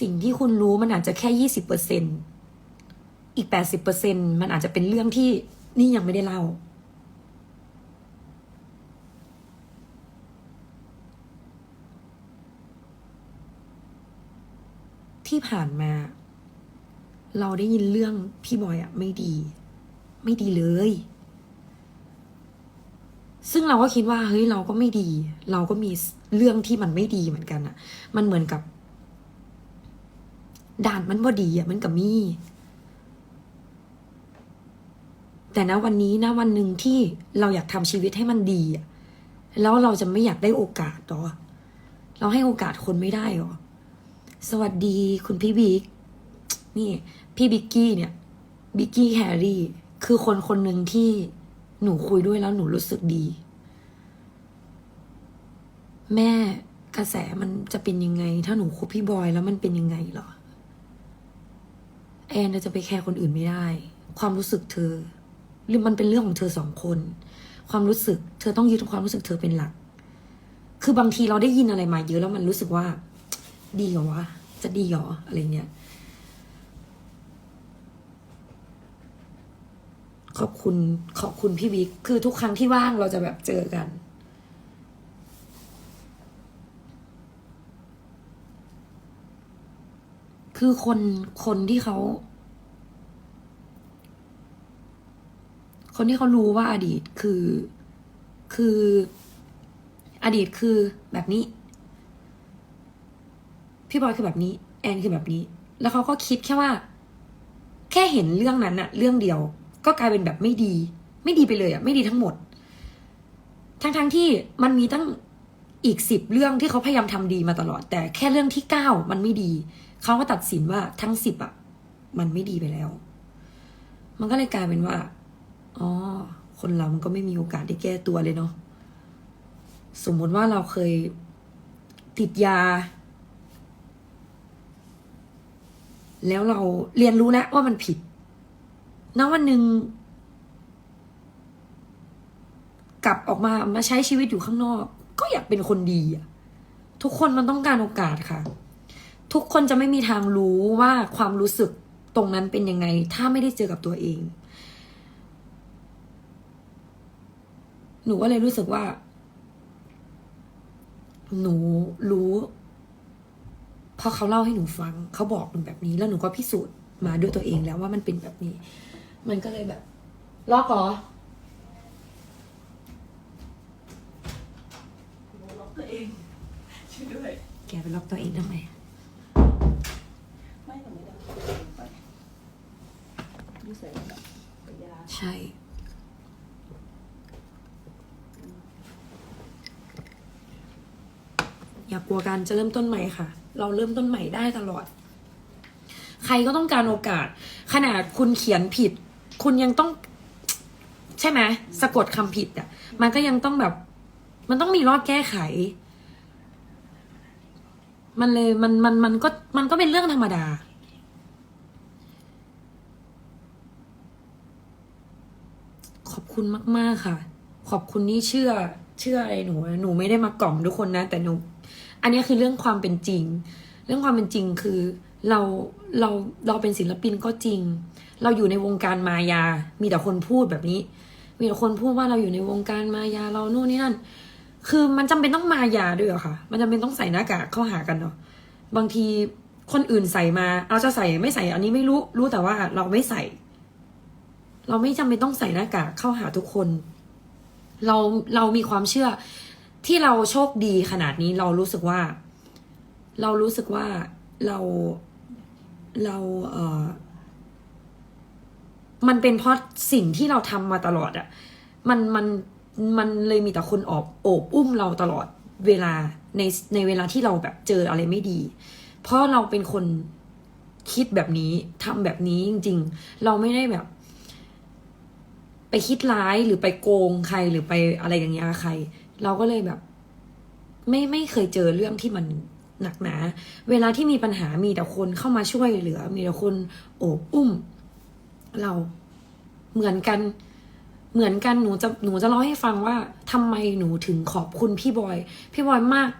สิ่งที่คุณรู้มันอาจจะแค่ยี่สิบเปอร์เซ็นอีกแปดสิบเปอร์เซ็นมันอาจจะเป็นเรื่องที่นี่ยังไม่ได้เล่า ที่ผ่านมา เราได้ยินเรื่องพี่บอยอะไม่ดี ไม่ดีเลย ซึ่งเราก็คิดว่า เฮ้ยเราก็ไม่ดี เราก็มีเรื่องที่มันไม่ดีเหมือนกันอะมันเหมือนกับ ด่านมันบ่ดีอะมันกับมี แต่ณวันนี้นะวันหนึ่งที่เราอยากทำชีวิตให้มันดีอะแล้วเราจะไม่อยากได้โอกาสหรอ เราให้โอกาสคนไม่ได้หรอ สวัสดีคุณพี่บิ๊ก นี่ พี่บิ๊กกี้เนี่ย บิ๊กกี้แฮร์รี่ คือคนคนหนึ่งที่หนูคุยด้วยแล้วหนูรู้สึกดี แม่กระแสมันจะเป็นยังไง ถ้าหนูคบพี่บอยแล้วมันเป็นยังไงเหรอ แอนจะไปแคร์คนอื่นไม่ได้ ความรู้สึกเธอหรือมันเป็นเรื่องของเธอสองคน ความรู้สึก เธอต้องยึดความรู้สึกเธอเป็นหลัก คือบางทีเราได้ยินอะไรมาเยอะแล้วมันรู้สึกว่า ดีเหรอวะจะดีเหรออะไรเงี้ยขอบคุณขอบคุณพี่บิ๊กคือทุกครั้งที่ว่างเราจะแบบเจอกัน คือคนคนที่เขา คนที่เขารู้ว่าอดีตคือ คือ อดีตคือแบบนี้ พี่บอยคือแบบนี้ แอนคือแบบนี้ แล้วเขาก็คิดแค่ว่า แค่เห็นเรื่องนั้นอะเรื่องเดียว ก็กลายเป็นแบบไม่ดี ไม่ดีไปเลยอะไม่ดีทั้งหมด ทั้งๆทที่มันมีตั้ง อีกสิบเรื่องที่เขาพยายามทำดีมาตลอด แต่แค่เรื่องที่เก้ามันไม่ดี เขาก็ตัดสินว่าทั้งสิบอะ มันไม่ดีไปแล้ว มันก็เลยกลายเป็นว่าอ๋อคนเรามันก็ไม่มีโอกาสได้แก้ตัวเลยเนาะสมมติว่าเราเคยติดยา แล้วเราเรียนรู้แล้วว่ามันผิดณวันหนึ่งกลับออกมามาใช้ชีวิตอยู่ข้างนอก ก็อยากเป็นคนดีอะทุกคนมันต้องการโอกาสค่ะ ทุกคนจะไม่มีทางรู้ว่าความรู้สึกตรงนั้นเป็นยังไง ถ้าไม่ได้เจอกับตัวเอง หนูก็เลยรู้สึกว่า หนูรู้เพราะเขาเล่าให้หนูฟัง เขาบอกหนูแบบนี้ แล้วหนูก็พิสูจน์มาด้วยตัวเองแล้วว่ามันเป็นแบบนี้ มันก็เลยแบบล็อกเหรอ ล็อกตัวเองช่วยด้วย แกไปล็อกตัวเองทำไม ไม่หนูไม่ได้ไปดูใส่แบบยาใช่ อย่ากกลัวการจะเริ่มต้นใหม่ค่ะ เราเริ่มต้นใหม่ได้ตลอด ใครก็ต้องการโอกาส ขนาดคุณเขียนผิด คุณยังต้อง ใช่ไหมสะกดคำผิดอะ มันก็ยังต้องแบบ มันต้องมีรอบแก้ไข มันเลยมันมันมันก็มันก็เป็นเรื่องธรรมดา ขอบคุณมาก ๆ ค่ะ ขอบคุณที่เชื่อ เชื่ออะไรหนู หนูไม่ได้มากล่อมทุกคนนะ แต่หนู อันนี้คือเรื่องความเป็นจริง เรื่องความเป็นจริงคือเราเราเราเป็นศิลปินก็จริง เราอยู่ในวงการมายา มีแต่คนพูดแบบนี้ มีแต่คนพูดว่าเราอยู่ในวงการมายาเรานู่นนี่นั่น คือมันจำเป็นต้องมายาด้วยเหรอคะมันจำเป็นต้องใส่หน้ากากเข้าหากันเนาะบางทีคนอื่นใส่มาเอาจะใส่ไม่ใส่ อันนี้ไม่รู้รู้แต่ว่าเราไม่ใส่ เราไม่จำเป็นต้องใส่หน้ากากเข้าหาทุกคน เราเรามีความเชื่อที่เราโชคดีขนาดนี้เรารู้สึกว่า เรารู้สึกว่าเราเราเออมันเป็นเพราะสิ่งที่เราทำมาตลอดอะมันมัน มันเลยมีแต่คนอบโอบอุ้มเราตลอดเวลาในในเวลาที่เราแบบเจออะไรไม่ดี เพราะเราเป็นคนคิดแบบนี้ทำแบบนี้จริง ๆ เราไม่ได้แบบ ไปคิดร้ายหรือไปโกงใครหรือไปอะไรอย่างเงี้ยใคร เราก็เลยแบบ ไม่ไม่เคยเจอเรื่องที่มันหนักหนา เวลาที่มีปัญหามีแต่คนเข้ามาช่วยเหลือ มีแต่คนโอบอุ้ม เราเหมือนกัน เหมือนกันหนูจะหนูจะเล่าให้ฟังว่าทำไมหนูถึงขอบคุณพี่บอย พี่บอยมาก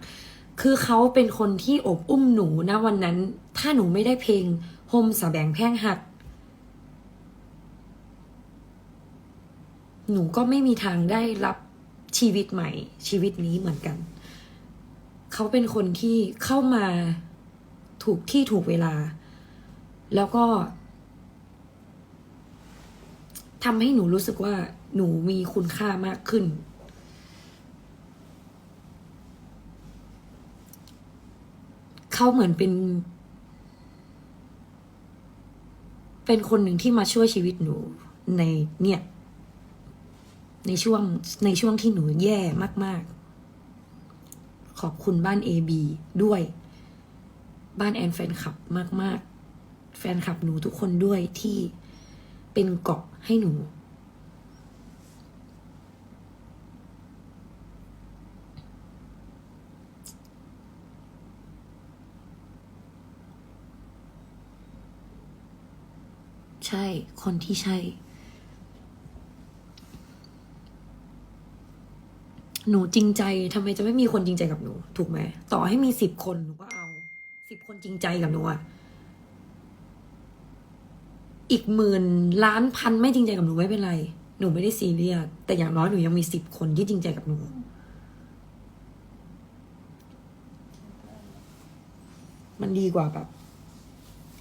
คือเขาเป็นคนที่อบอุ้มหนูนะวันนั้น ถ้าหนูไม่ได้เพลงโฮมสะแบงแพร่งหัก หนูก็ไม่มีทางได้รับชีวิตใหม่ ชีวิตนี้เหมือนกัน เขาเป็นคนที่เข้ามาถูกที่ถูกเวลา แล้วก็ทำให้หนูรู้สึกว่า หนูมีคุณค่ามากขึ้น เขาเหมือนเป็น เป็นคนหนึ่งที่มาช่วยชีวิตหนูในเนี่ย ในช่วงในช่วงที่หนูแย่มาก ๆ ขอบคุณบ้าน AB ด้วย บ้านแอนแฟนคลับมาก ๆ แฟนคลับหนูทุกคนด้วยที่เป็นเกาะให้หนู ใช่ คนที่ใช่ หนูจริงใจทำไมจะไม่มีคนจริงใจกับหนู ถูกไหม ต่อให้มีสิบคนหนูก็เอาสิบคนจริงใจกับหนูอะอีกหมื่นล้านพันไม่จริงใจกับหนูไม่เป็นไร หนูไม่ได้ซีเรียสแต่อย่างน้อยหนูยังมีสิบคนที่จริงใจกับหนูมันดีกว่าแบบ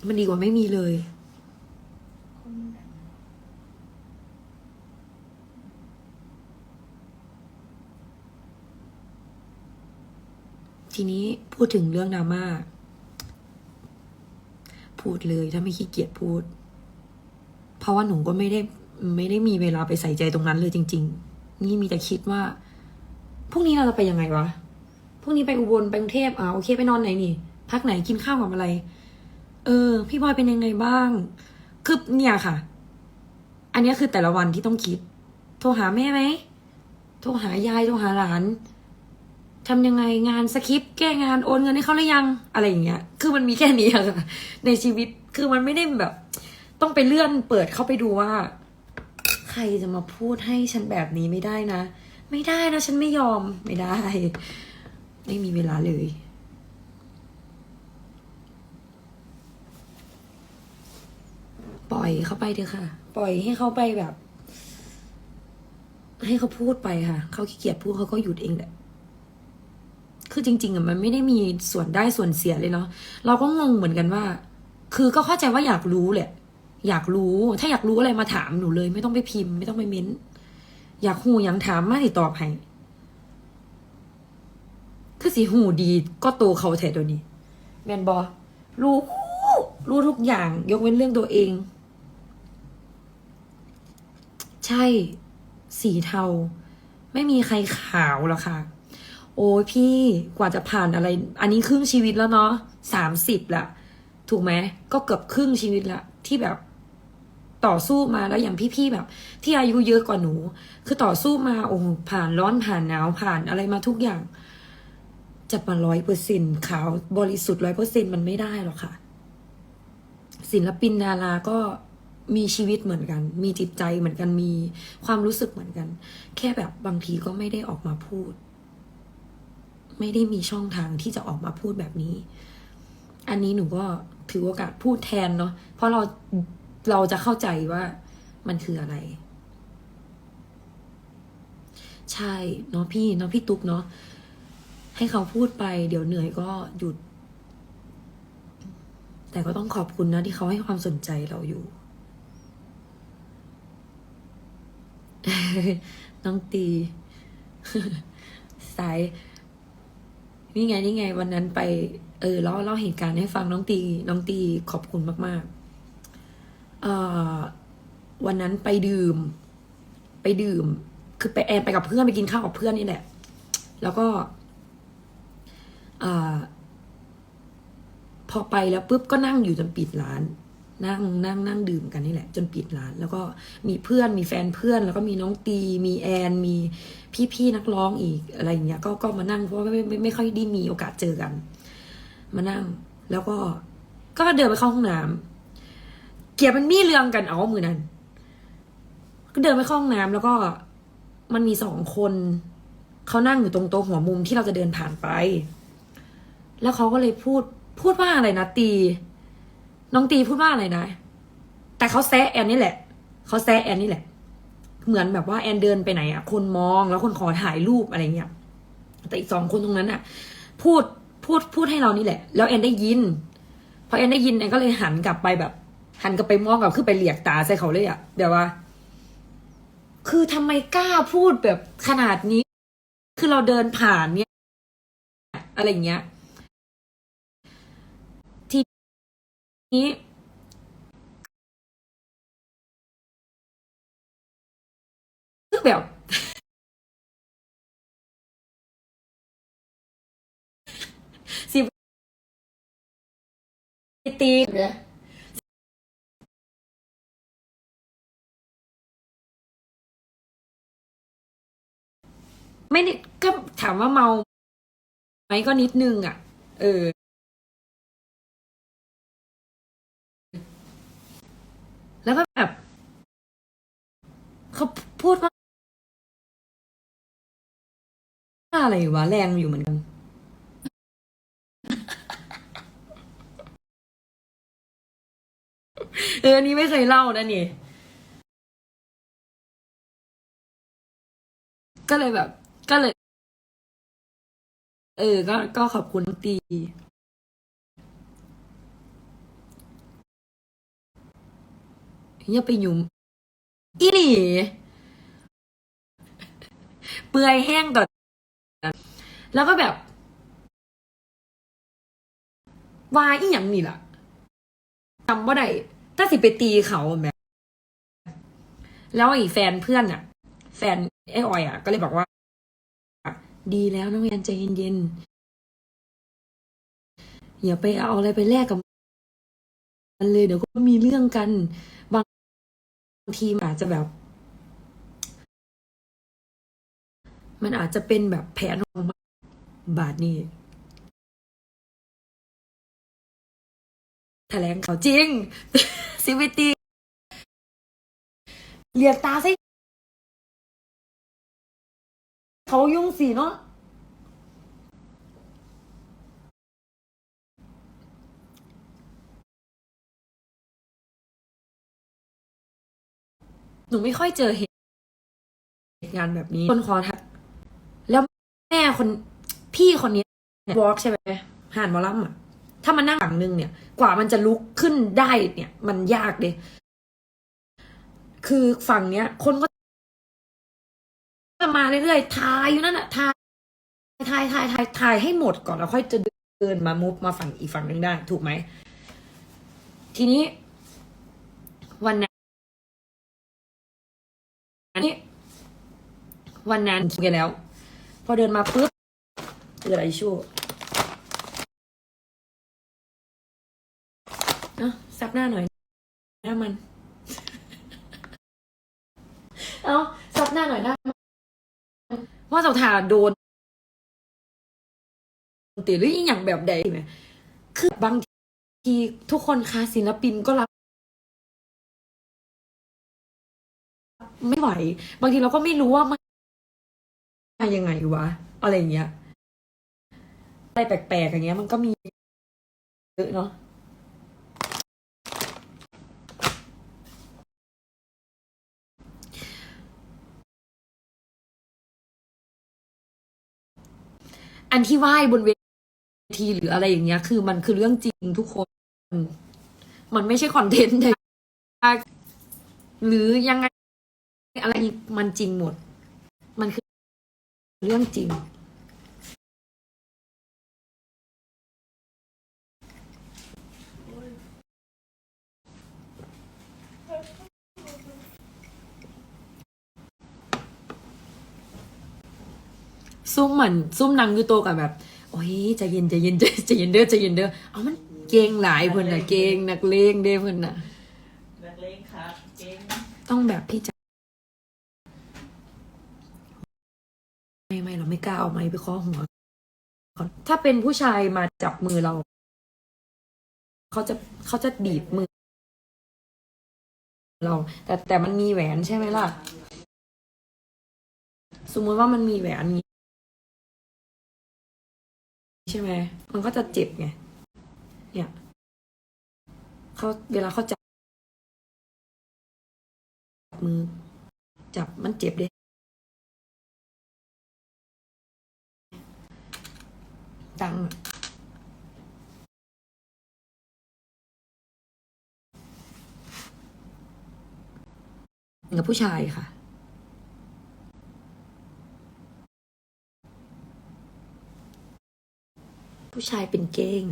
มันดีกว่าไม่มีเลย คนแบบ ทีนี้พูดถึงเรื่องดราม่าพูดเลยถ้าไม่ขี้เกียจพูด เพราะว่าหนูก็ไม่ได้ไม่ได้มีเวลาไปใส่ใจตรงนั้นเลยจริง ๆ นี่มีแต่คิดว่าพรุ่งนี้เราจะไปยังไงวะพรุ่งนี้ไปอุบลไปกรุงเทพอ่าโอเคไปนอนไหนนี่พักไหนกินข้าวกับอะไร เออ พี่บอยเป็นยังไงบ้างคือเนี่ยค่ะ อันนี้คือแต่ละวันที่ต้องคิด โทรหาแม่ไหมโทรหายายโทรหาหลาน ทำยังไงงานสคริปต์แก้งานโอนเงินให้เขาหรือยังอะไรอย่างเงี้ย คือมันมีแค่นี้อะค่ะในชีวิตคือมันไม่ได้แบบ ต้องไปเลื่อนเปิดเข้าไปดูว่า ใครจะมาพูดให้ฉันแบบนี้ไม่ได้นะ ไม่ได้นะฉันไม่ยอมไม่ได้ ไม่มีเวลาเลยปล่อยเขาไปเถอะค่ะ ปล่อยให้เขาไปแบบ ให้เขาพูดไปค่ะ เขาขี้เกียจพูดเขาก็หยุดเองแหละ คือจริงๆอะมันไม่ได้มีส่วนได้ส่วนเสียเลยเนาะเราก็งงเหมือนกันว่า คือก็เข้าใจว่าอยากรู้แหละ อยากรู้ ถ้าอยากรู้อะไรมาถามหนูเลย ไม่ต้องไปพิมพ์ไม่ต้องไปเม้นอยากหูอยากถามมาติตอบให้คือสีหูดีก็โตเขาแท้ตัวนี้แมนบอรู้รู้ทุกอย่างยกเว้นเรื่องตัวเอง ใช่ สีเทา ไม่มีใครขาวหรอกค่ะ โอ้ยพี่กว่าจะผ่านอะไร อันนี้ครึ่งชีวิตแล้วเนาะสามสิบละถูกไหมก็เกือบครึ่งชีวิตละที่แบบต่อสู้มาแล้วอย่างพี่ๆแบบ ที่อายุเยอะกว่าหนู คือต่อสู้มาโอ้ผ่านร้อนผ่านหนาวผ่านอะไรมาทุกอย่าง จะมาร้อยเปอร์เซ็นต์ขาวบริสุทธิ์ร้อยเปอร์เซ็นต์มันไม่ได้หรอกค่ะ ศิลปินดาราก็มีชีวิตเหมือนกัน มีจิตใจเหมือนกันมีความรู้สึกเหมือนกัน แค่แบบบางทีก็ไม่ได้ออกมาพูด ไม่ได้มีช่องทางที่จะออกมาพูดแบบนี้ อันนี้หนูก็ถือโอกาสพูดแทนเนาะเพราะเราเราจะเข้าใจว่ามันคืออะไร ใช่เนาะพี่เนาะพี่ตุ๊กเนาะให้เขาพูดไป เดี๋ยวเหนื่อยก็หยุด แต่ก็ต้องขอบคุณนะที่เขาให้ความสนใจเราอยู่ น้องตี สาย นี่ไงนี่ไง วันนั้นไป เออเล่าเล่าเหตุการณ์ให้ฟังน้องตี น้องตีขอบคุณมากๆเอ่อวันนั้นไปดื่ม ไปดื่ม คือไปแอนไปกับเพื่อนไปกินข้าวกับเพื่อนนี่แหละ แล้วก็อ่าพอไปแล้วปุ๊บก็นั่งอยู่จนปิดร้าน นั่งนั่งนั่งดื่มกันนี่แหละ จนปิดร้าน แล้วก็มีเพื่อนมีแฟนเพื่อน แล้วก็มีน้องตี มีแอน มีพี่ๆนักร้องอีกอะไรอย่างเงี้ยก็ก็มานั่งเพราะว่ไม่ไม่ไม่ค่อยได้มีโอกาสเจอกัน มานั่ง แล้วก็ก็เดินไปเข้าห้องน้ำเกียร์มันมีเรื่องกันเอามือนั้น ก็เดินไปเข้าห้องน้ำแล้วก็มันมีสองคนเขานั่งอยู่ตรงโต๊ะหัวมุมที่เราจะเดินผ่านไป แล้วเขาก็เลยพูดพูดว่าอะไรนะตี น้องตีพูดว่าอะไรนะ แต่เขาแซะแอนนี่แหละ เขาแซะแอนนี่แหละ เหมือนแบบว่าแอนเดินไปไหนอะคนมองแล้วคนขอถ่ายรูปอะไรเงี้ย แต่อีกสองคนตรงนั้นอะพูดพูดพูดให้เรานี่แหละ แล้วแอนได้ยิน พอแอนได้ยินแอนก็เลยหันกลับไปแบบ หันกลับไปมองกับคือไปเหลียกตาใส่เขาเลยอะเดี๋ยวว่า คือทำไมกล้าพูดแบบขนาดนี้ คือเราเดินผ่านเนี่ย อะไรเงี้ย ที นี้คือแบบสิบตีเนี่ยไม่ได้ก็ถามว่าเมาไหมก็นิดนึงอะ เออ แล้วก็แบบเขาพูดว่าอะไรวะแรงอยู่เหมือนกัน เอออันนี้ไม่เคยเล่านะนี่ ก็เลยแบบ ก็เลย เออ ก็ก็ขอบคุณตี อย่าไปยุ่มอีหลีเปื่อยแห้งต่อแล้วก็แบบวายอีหยังนี่ล่ะจำว่าได้ถ้าสิไปตีเขาแบบแล้วอีแฟนเพื่อนอะแฟนไอ้ออยอะก็เลยบอกว่า ดีแล้วน้องแอนใจเย็นๆอย่าไปเอาอะไรไปแลกกับ มันเลยเดี๋ยวก็มีเรื่องกัน บาง ทีมันอาจจะแบบ มันอาจจะเป็นแบบแผนของบาทนี่แถลงข่าวจริงซีวิตีเรียกตาสิเขายุ่งสีเนาะ หนูไม่ค่อยเจอเหตุการณ์แบบนี้ คนขอทัก แล้วแม่คนพี่คนนี้วอล์กใช่ไหมห่านหมอลัมอะ ถ้ามันนั่งฝั่งหนึ่งเนี่ย กว่ามันจะลุกขึ้นได้เนี่ย มันยากเลยคือฝั่งเนี้ย คนก็จะมาเรื่อยๆทายอยู่นั่นแหะทายทายทายทายทายให้หมดก่อนแล้วค่อยจะเดินมามุฟมาฝั่งอีกฝั่งหนึ่งได้ ถูกไหม ทีนี้วัน นี้ วันนั้นคุยกันแล้ว พอเดินมาปุ๊บเกิดอะไรชั่วเนาะซับหน้าหน่อยหน้ามัน เอาซับหน้าหน่อยหน้ามันว่าเสาถาโดนตีหรืออีกอย่างแบบใดไหมคือบางทีทุกคนคะศิลปินก็รับ ไม่ไหว บางทีเราก็ไม่รู้ว่ามันมายังไงวะ อะไรอย่างเงี้ย อะไรแปลกๆอย่างเงี้ย มันก็มีเยอะเนาะอันที่ไหว้บนเวทีหรืออะไรอย่างเงี้ย คือมันคือเรื่องจริงทุกคน มันไม่ใช่คอนเทนต์ใดหรือยังไง อะไรมันจริงหมด มันคือเรื่องจริง ซุ่มเหมือนซุ่มนางอยู่โตวกับแบบ โอ้ยใจเย็นใจเย็นใจใจเย็นเด้อใจเย็นเด้อเอามันเก่งหลายเพิ่นน่ะเก่งนักเลงเด้เพิ่นน่ะนักเลงครับเก่งต้องแบบพี่จ ไม่ไม่เราไม่กล้าเอาไม้ไปเคาะหัวถ้าเป็นผู้ชายมาจับมือเรา เขาจะเขาจะบีบมือ เรา แต่แต่มันมีแหวนใช่ไหมล่ะ สมมติว่ามันมีแหวนนี้ใช่ช่ไหมมันก็จะเจ็บไงเนี่ยเขาเวลาเขาจับมือ จับมันเจ็บเด้ ดังอะกับผู้ชายค่ะ ผู้ชายเป็นเก้ง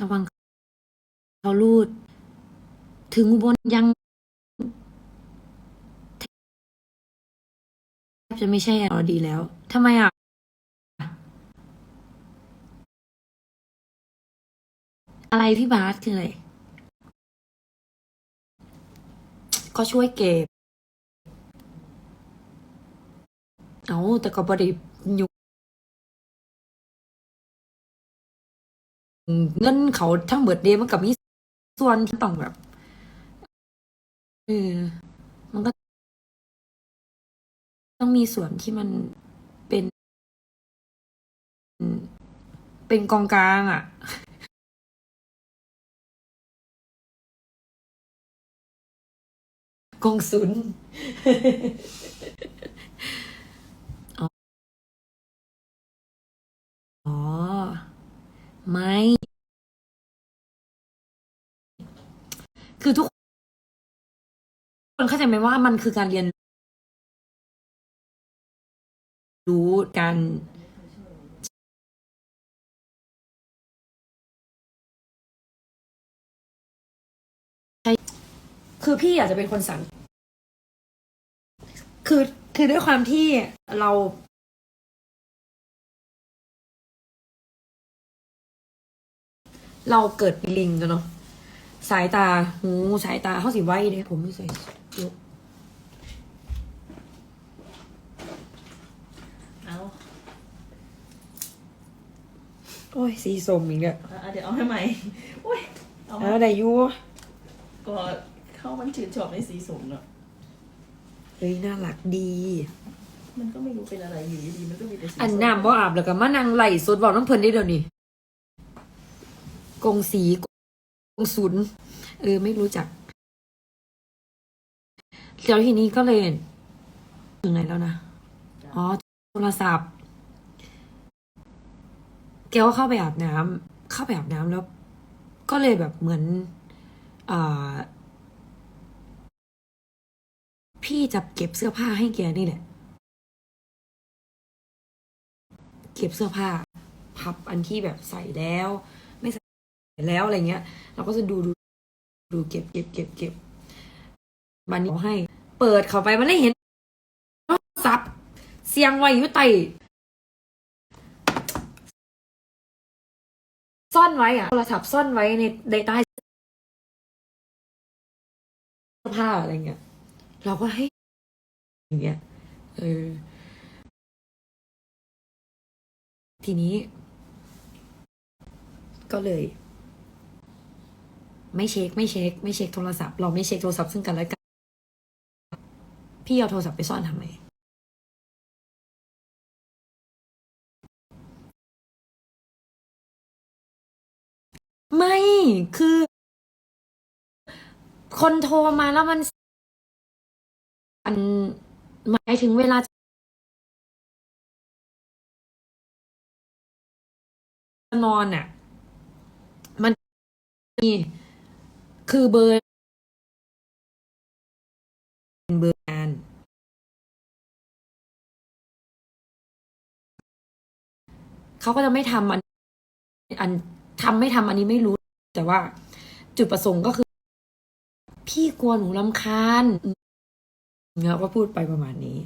ระวังเขาลูด ถึงอุบลยังแทบจะไม่ใช่เรดีแล้วทำไมอะอะไรพี่บาสคืออะไร ก็ช่วยเก็บ เอาแต่ก็บริอยู่เงินเขาทั้งเบิดเดย์มันกับมีส่วนที่ต้องแบบ เออ มันก็ ต้องมีส่วนที่มันเป็น เป็นกองกลางอะ กองศูนย์อ๋อ ไม่ คือทุก คนเข้าใจไหมว่ามันคือการเรียนรู้การคือพี่อยาจจะเป็นคนสั่ง คือคือด้วยความที่เราเราเกิดเป็นลิงกันเนาะสายตาหูสายตาเขาสิไว้เนี่ยผมไม่ใส่ ยกเอาโอ้ยสีสมอีกแล้วเอาเดี๋ยวเอาให้ใหม่โอ้ยเอาแล้วได้อยูก็เข้ามันชื่นชอบในสีสมเนาะเฮ้ยน่ารักดี มันก็ไม่รู้เป็นอะไรอยู่ดีๆมันก็มีแต่สีอันน้ำบ่อาบแล้วก็มานั่งไหลสดบอกน้ำเพลินได้เดี๋ยวนี้กงสีกงศูนย์เออไม่รู้จัก แล้วทีนี้ก็เลยถึงไหนแล้วนะ อ๋อ โทรศัพท์ แกก็เข้าไปอาบน้ำเข้าไปอาบน้ำแล้ว ก็เลยแบบเหมือนอ่าพี่จะเก็บเสื้อผ้าให้แกนี่แหละ เก็บเสื้อผ้า พับอันที่แบบใส่แล้ว ไม่ใส่แล้วอะไรเงี้ย เราก็จะดูดูดูเก็บเก็บเก็บเก็บ บันนี้เอาให้ เปิดเข้าไปมันได้เห็นโทรศัพท์เสียงไว้อยู่ใต้ซ่อนไว้อะโทรศัพท์ซ่อนไว้ในในใต้เสื้อผ้าอะไรเงี้ย เราก็ให้ อย่างเงี้ยเออทีนี้ ก็เลย ไม่เช็ค ไม่เช็ค ไม่เช็คโทรศัพท์ เราไม่เช็คโทรศัพท์ซึ่งกันและกัน พี่เอาโทรศัพท์ไปซ่อนทำไม ไม่คือ คนโทรมาแล้วมันอันหมายถึงเวลาจะนอนอะ มันมีคือเบอร์เบอร์ เขาก็จะไม่ทำอัน อันทำไม่ทำอันนี้ไม่รู้ แต่ว่า จุดประสงค์ก็คือ พี่กลัวหนูรำคาญเนี่ยก็พูดไปประมาณนี้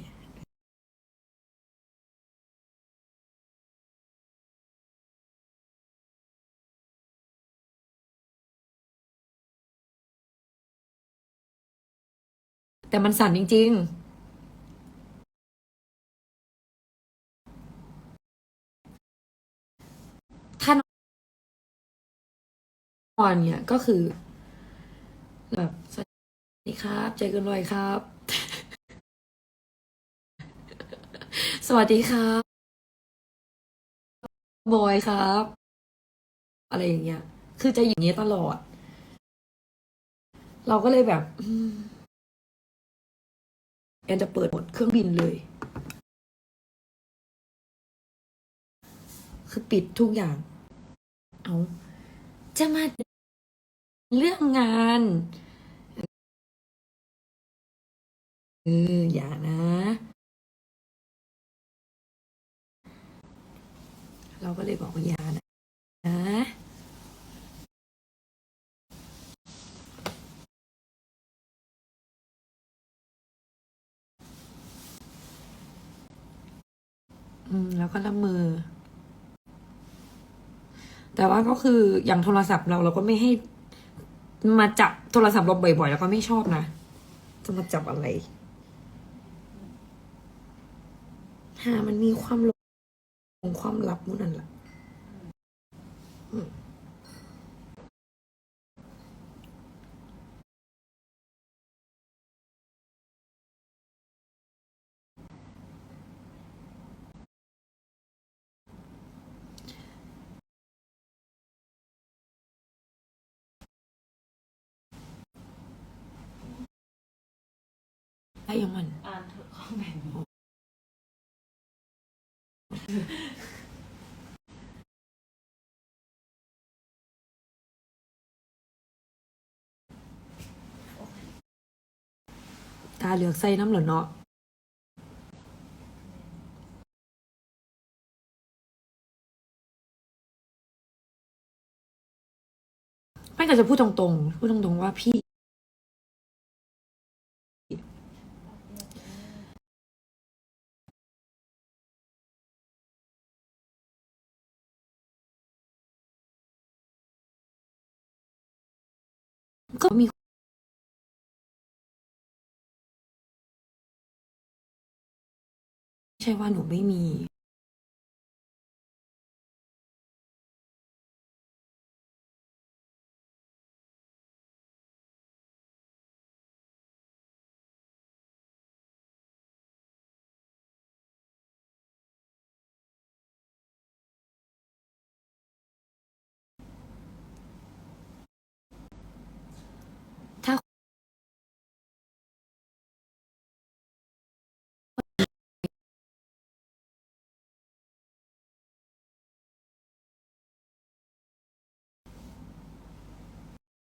แต่มันสั่นจริง ๆ อนเนี่ยก็คือแบบสวัสดีครับใจเกันลอยครับ สวัสดีครับบอยครับ อะไรอย่างเงี้ย คือจะอย่างเงี้ยตลอด เราก็เลยแบบอืมแอนจะเปิดหมดเครื่องบินเลย คือปิดทุกอย่าง เอา จะมาเรื่องงานเอออย่านะ เราก็เลยบอกว่าอย่านะนะอืมแล้วก็ละเมอ แต่ว่าก็คืออย่างโทรศัพท์เราเราก็ไม่ให้มาจับโทรศัพท์เราบ่อยๆแล้วก็ไม่ชอบนะ จะมาจับอะไรหามันมีความลงความลับมุนนั่นแหละ อืมได้ยังมัน อ่านเถอะคอมเมนต์ตาเหลือกใส่น้ำเหรอเนาะไม่ก็จะพูดตรงๆ พูดตรงๆว่าพี่ ก็มีไม่ใช่ว่าหนูไม่มี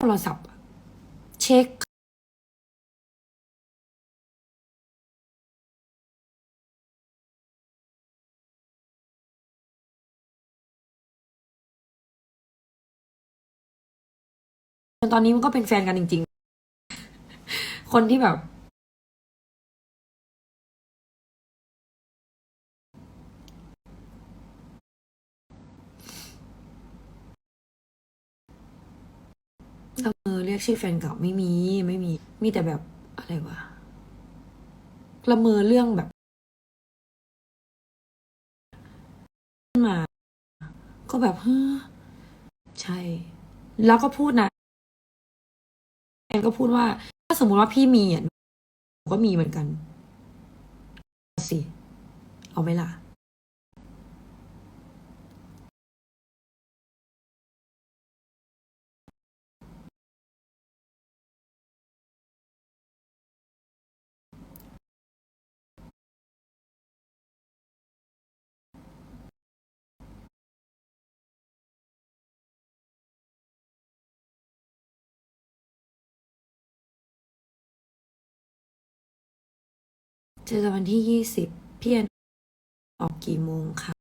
โทรศัพท์อะเช็คตอนนี้มันก็เป็นแฟนกันจริง ๆ คนที่แบบ เราเออเรียกชื่อแฟนเก่าไม่มีไม่มี มีแต่แบบอะไรวะละเมอเรื่องแบบมา ก็แบบเฮ้อใช่ แล้วก็พูดนะแอนก็พูดว่า ถ้าสมมุติว่าพี่มีอะก็มีเหมือนกันสิเอาไหมล่ะ เจอกันวันที่ยี่สิบพี่แอนออกกี่โมงคะ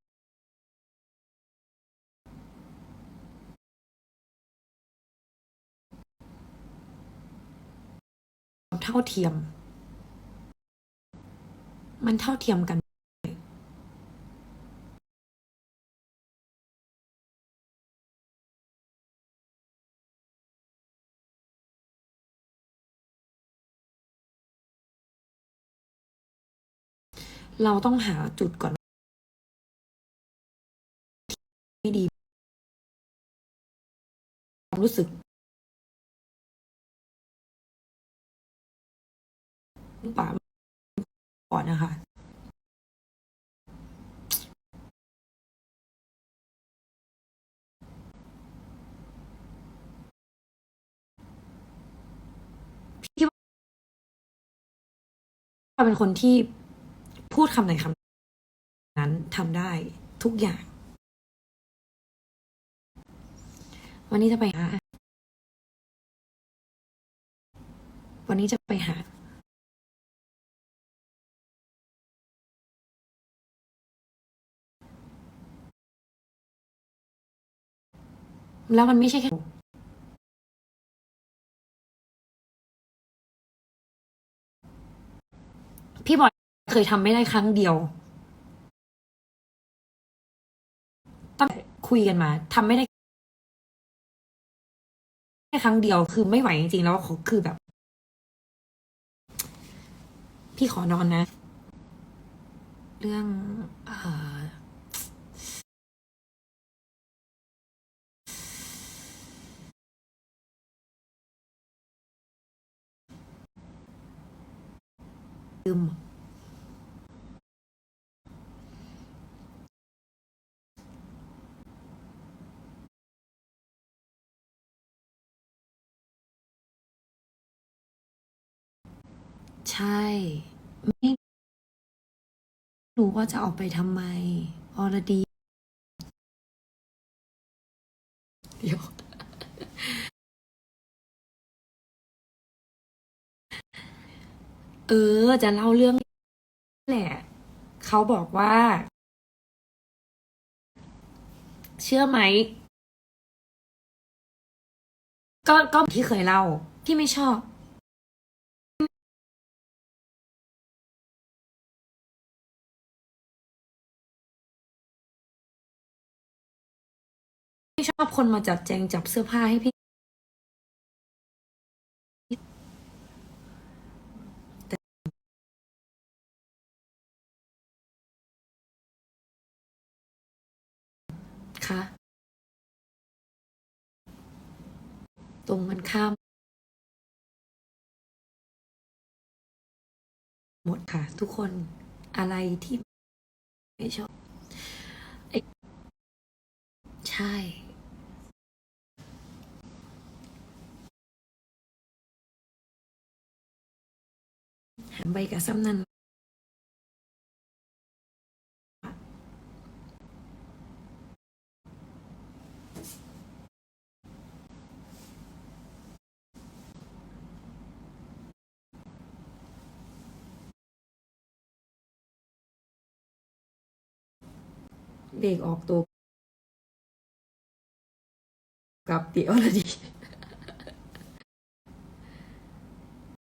เท่าเทียม มันเท่าเทียมกัน เราต้องหาจุดก่อนไม่ดีความรู้สึก ป่าก่อนนะคะพี่เป็นคนที่ พูดคำไหนคำนั้นทำได้ทุกอย่าง วันนี้จะไปหา วันนี้จะไปหา แล้วมันไม่ใช่แค่พี่บอย เคยทำไม่ได้ครั้งเดียวตั้งคุยกันมาทำไม่ได้แค่ครั้งเดียวคือไม่ไหวจริงๆแล้วเขาคือแบบ พี่ขอนอนนะ เรื่องเอ่อลืม ใช่ ไม่รู้ว่าจะออกไปทำไมออรดีเดี๋ยวเออ จะเล่าเรื่องแหละเขาบอกว่า เชื่อไหม ก็ก็ที่เคยเล่าที่ไม่ชอบ ชอบคนมาจัดแจงจับเสื้อผ้าให้พี่ค่ะตรงกันข้าม หมดค่ะ ทุกคนอะไรที่ไม่ชอบใช่ หันไปกับซ้ำนั่นเด็กออกตัวกับเดี๋ยวละดี